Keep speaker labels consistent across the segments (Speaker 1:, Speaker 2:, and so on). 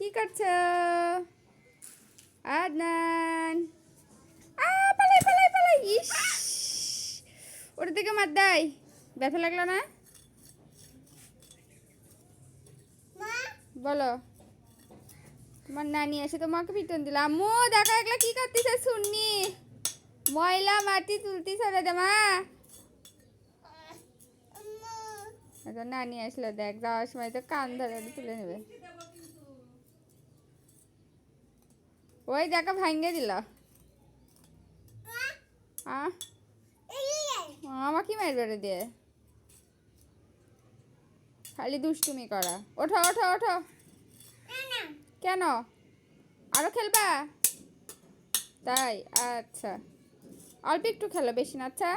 Speaker 1: কি করছ? আদনান। আ পালাই পালাই পালাই। ইস। ওটা থেকে মার দেয় ব্যথা লাগল না? বলো। তোমার নানি এসে তোমাকে পিটন দিল। আম্মু দেখা একলা কি করতেছে শুননি ময়লা মাটি তুলতি সরে দে মা নানি আসলে দেখ যাওয়ার সময় তো কান ধরে তুলে নেবে। ওই দেখা ভাঙ্গে দিল। আমাকে মারবে দিয়ে। খালি দুষ্টুমি করা। ওঠো ওঠো ওঠো। কেন? আরও খেলবা? তাই আচ্ছা। অল্প একটু খেলো বেশি না আচ্ছা।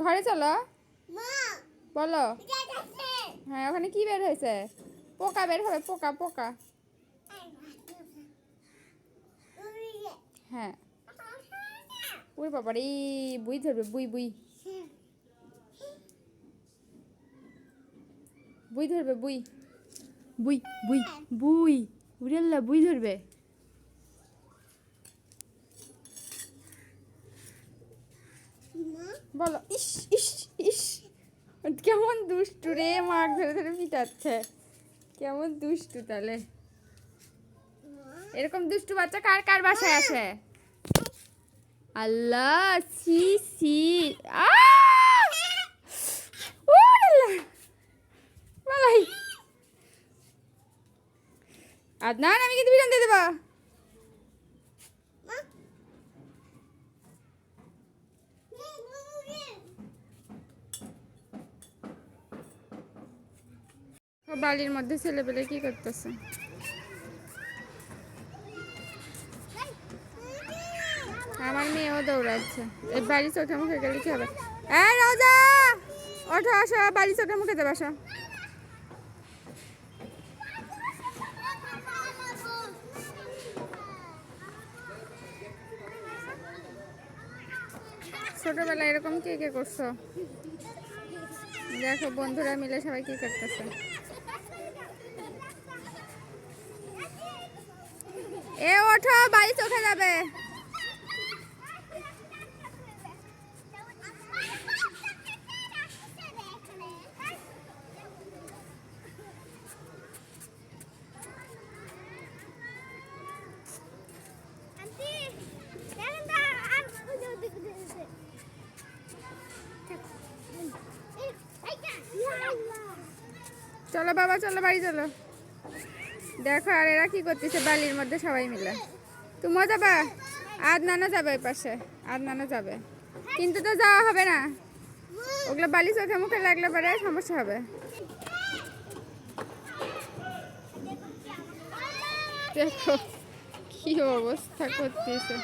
Speaker 1: ঘরে চলো। বলো। হ্যাঁ ওখানে কি বের হয়েছে? পোকা বের হবে, পোকা পোকা হ্যাঁ ওই বাবা রে বুই ধরবে বুই বুই। বুই ধরবে বুই। বুই বুই বুই উড়েল্লা বুই ধরবে। বলো ইস ইস ইস। কেমন দুষ্টু রে মাছ ধরে ধরে পিটাচ্ছে। কেমন দুষ্টু তাহলে। এরকম দুষ্টু বাচ্চা কার কার বাসায় আসে? আল্লাহ, সি সি। মালাই আদনান, আমি কিন্তু বিরান দিয়ে দেবা। বালির মধ্যে ছেলে পেলে কি করতেছে? বাড়ি চোখে মুখে গেলে কি হবে? রোজা! বাড়ি চোখে মুখে ছোটবেলায় এরকম কে কে করছ? দেখো, বন্ধুরা মিলে সবাই কি করতেছে। এ, ওঠো বাড়ি চোখে যাবে। চলো বাবা, চলো বাড়ি চলো। দেখো, আর এরা কি করতেছে বালির মধ্যে সবাই মিলে। তুমিও যাবা? আদনানও যাবে ওই পাশে, আদনানও যাবে। কিন্তু তো যাওয়া হবে না। ওগুলো বালি চোখে মুখে লাগলে পরে সমস্যা হবে। দেখো, কি অবস্থা করতেছে।